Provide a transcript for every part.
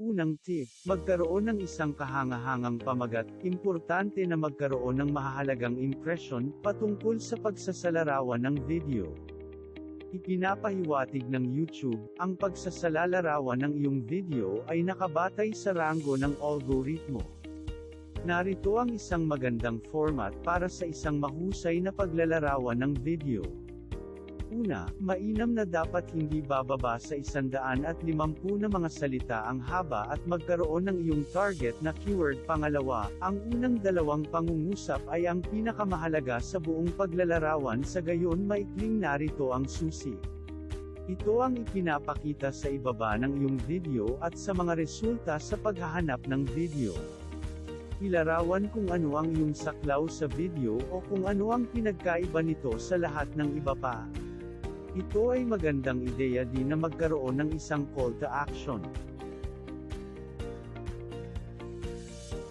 Unang tip, magkaroon ng isang kahangahangang pamagat, importante na magkaroon ng mahahalagang impresyon, patungkol sa pagsasalarawan ng video. Ipinapahiwatig ng YouTube, ang pagsasalalarawan ng iyong video ay nakabatay sa ranggo ng algoritmo. Narito ang isang magandang format para sa isang mahusay na paglalarawan ng video. Una, mainam na dapat hindi bababa sa 150 na mga salita ang haba at magkaroon ng iyong target na keyword. Pangalawa, ang unang dalawang pangungusap ay ang pinakamahalaga sa buong paglalarawan sa gayon maikling narito ang susi. Ito ang ipinapakita sa ibaba ng iyong video at sa mga resulta sa paghahanap ng video. Ilarawan kung ano ang iyong saklaw sa video o kung ano ang pinagkaiba nito sa lahat ng iba pa. Ito ay magandang ideya din na magkaroon ng isang call to action.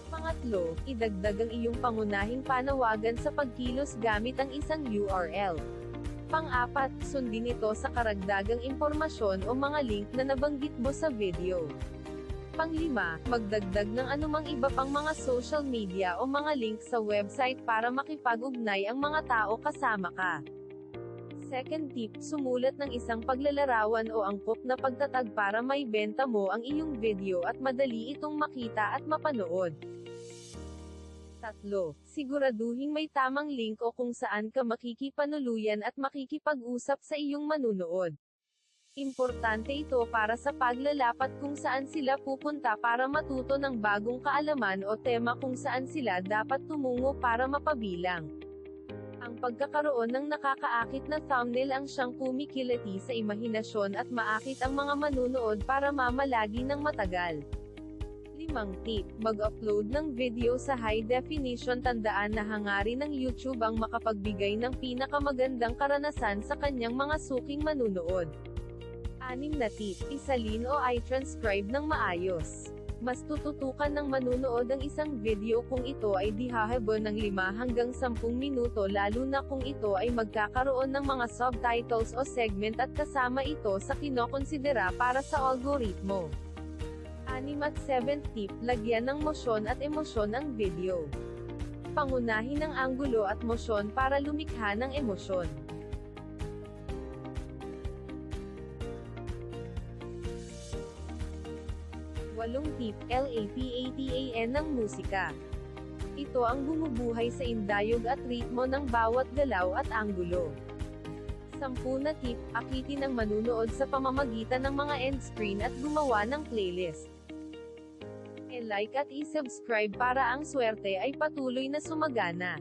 Pangatlo, idagdag ang iyong pangunahing panawagan sa pagkilos gamit ang isang URL. Pang-apat, sundin ito sa karagdagang impormasyon o mga link na nabanggit mo sa video. Panglima, magdagdag ng anumang iba pang mga social media o mga link sa website para makipag-ugnay ang mga tao kasama ka. Second tip, sumulat ng isang paglalarawan o angkop na pagtatag para may benta mo ang iyong video at madali itong makita at mapanood. Tatlo, siguraduhin may tamang link o kung saan ka makikipanuluyan at makikipag-usap sa iyong manunood. Importante ito para sa paglalapat kung saan sila pupunta para matuto ng bagong kaalaman o tema kung saan sila dapat tumungo para mapabilang. Ang pagkakaroon ng nakakaakit na thumbnail ang siyang kumikilati sa imahinasyon at maakit ang mga manunood para mamalagi ng matagal. Limang tip, mag-upload ng video sa high definition tandaan na hangarin ng YouTube ang makapagbigay ng pinakamagandang karanasan sa kanyang mga suking manunood. Anim na tip, isalin o i-transcribe ng maayos. Mas tututukan ng manunood ang isang video kung ito ay dihahabo ng 5 hanggang 10 minuto lalo na kung ito ay magkakaroon ng mga subtitles o segment at kasama ito sa kinokonsidera para sa algoritmo. 6 at 7 tip, lagyan ng motion at emosyon ang video. Pangunahin ang anggulo at motion para lumikha ng emosyon. Walong tip, LAPATAN ng musika. Ito ang bumubuhay sa indayog at ritmo ng bawat galaw at anggulo. Sampu na tip, akitin ang manunood sa pamamagitan ng mga end screen at gumawa ng playlist. E-like at i-subscribe para ang swerte ay patuloy na sumagana.